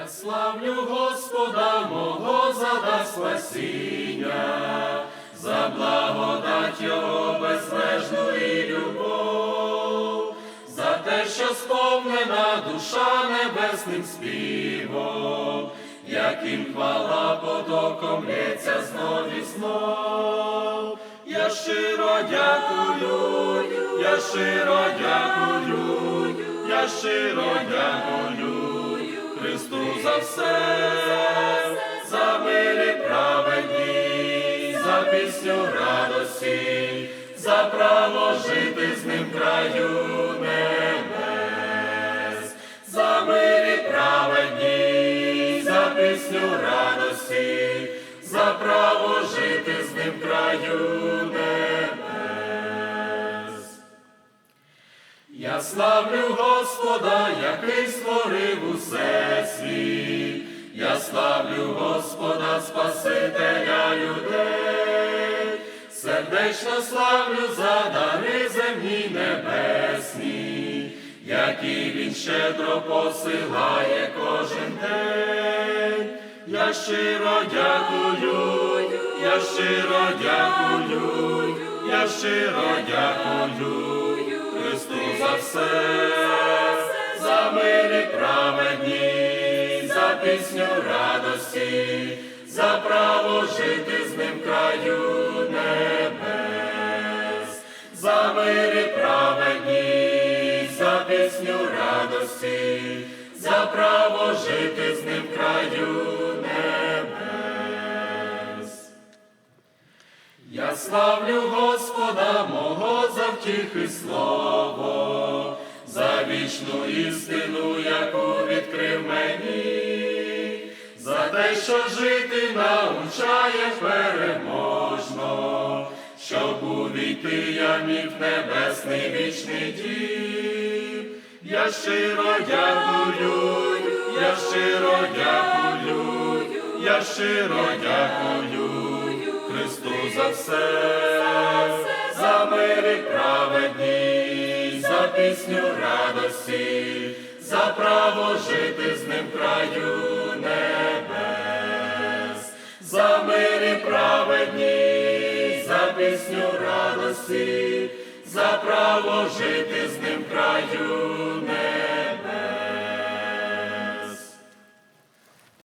Я славлю Господа мого за дар спасіння, за благодать Його безмежну і любов, за те, що сповнена душа небесним співом, яким хвала потоком лється знов і знов. Я щиро дякую, я щиро дякую, я щиро дякую за все, за милі праведні, за пісню радості, за право жити з ним краю небес, за милі праведні, за пісню радості, за право жити з ним краю небес. Я славлю Господа, який створив усе світ. Я славлю Господа, Спасителя людей. Сердечно славлю за дари земні небесні, які він щедро посилає кожен день. Я щиро дякую, я щиро дякую, я щиро дякую. Христу за все, пісню радості, за право жити з ним краю небес, за мирі праведні, за пісню радості, за право жити з ним краю небес. Я славлю Господа мого за втіхи слово, за вічну істину, яку відкрив мені, те, що жити научає переможно, щоб увійти я міг небесний вічний дім. Я щиро дякую, я щиро дякую, я щиро дякую. Христу за все, за мирі праведні, за пісню радості, за право жити з ним в краю пісню радості, за право жити з ним краю.